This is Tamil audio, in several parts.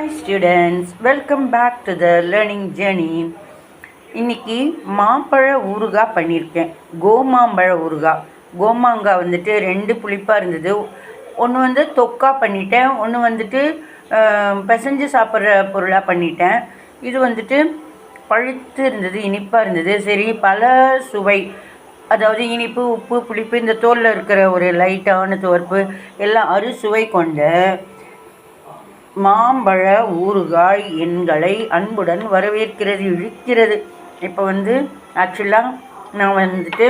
Hi students welcome back to the learning journey இன்றைக்கி மாம்பழ ஊறுகாய் பண்ணியிருக்கேன். கோமாம்பழ ஊறுகாய். கோமாங்காய் வந்துட்டு ரெண்டு புளிப்பாக இருந்தது. ஒன்று வந்து தொக்கா பண்ணிட்டேன். ஒன்று வந்துட்டு பிசைஞ்சு சாப்பிட்ற பொருளாக பண்ணிட்டேன். இது வந்துட்டு பழுத்து இருந்தது இனிப்பாக இருந்தது. சரி பல சுவை. அதாவது இனிப்பு உப்பு புளிப்பு இந்த தோலில் இருக்கிற ஒரு லைட்டான துவர்ப்பு எல்லாம் அறுசுவை கொண்ட மாம்பழ ஊறுகாய் எண்களை அன்புடன் வரவேற்கிறது இழுக்கிறது. இப்போ வந்து ஆக்சுவலாக நான் வந்துட்டு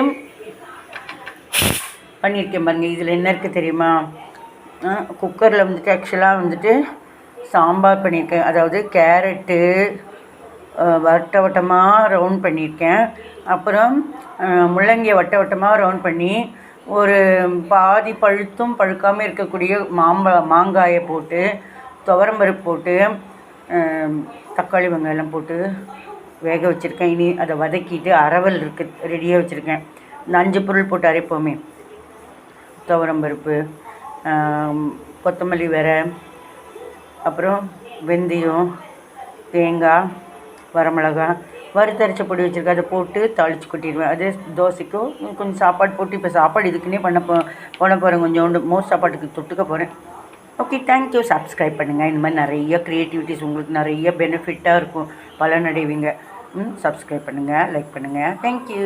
பண்ணியிருக்கேன் பாருங்கள் இதில் என்ன இருக்குது தெரியுமா? குக்கரில் வந்துட்டு ஆக்சுவலாக வந்துட்டு சாம்பார் பண்ணியிருக்கேன். அதாவது கேரட்டு வட்ட வட்டமாக ரவுண்ட் பண்ணியிருக்கேன். அப்புறம் முள்ளங்கியை வட்ட வட்டமாக ரவுண்ட் பண்ணி ஒரு பாதி பழுத்தும் பழுக்காமல் இருக்கக்கூடிய மாம்பழ மாங்காயை போட்டு துவரம் பருப்பு போட்டு தக்காளி வெங்காயம்லாம் போட்டு வேக வச்சுருக்கேன். இனி அதை வதக்கிட்டு அரவல் இருக்குது ரெடியாக வச்சுருக்கேன். இந்த அஞ்சு பொருள் போட்டு அரைப்போமே. துவரம் பருப்பு கொத்தமல்லி விரை அப்புறம் வெந்தயம் தேங்காய் வரமிளகா வறுத்தரைச்ச பொடி வச்சுருக்கேன். அதை போட்டு தாளித்து கொட்டிடுவேன். அதே தோசைக்கும் கொஞ்சம் சாப்பாடு போட்டு இப்போ சாப்பாடு இதுக்குன்னே பண்ண போ போன போகிறேன் கொஞ்சோண்டு மோர் சாப்பாட்டுக்கு தொட்டுக்க போகிறேன் ஓகே தேங்க்யூ சப்ஸ்கிரைப் பண்ணுங்கள் இந்த மாதிரி நிறைய க்ரியேட்டிவிட்டிஸ் உங்களுக்கு நிறைய பெனிஃபிட்டாக இருக்கும். பலனடைவீங்க. ம் சப்ஸ்கிரைப் பண்ணுங்கள் லைக் பண்ணுங்கள் தேங்க்யூ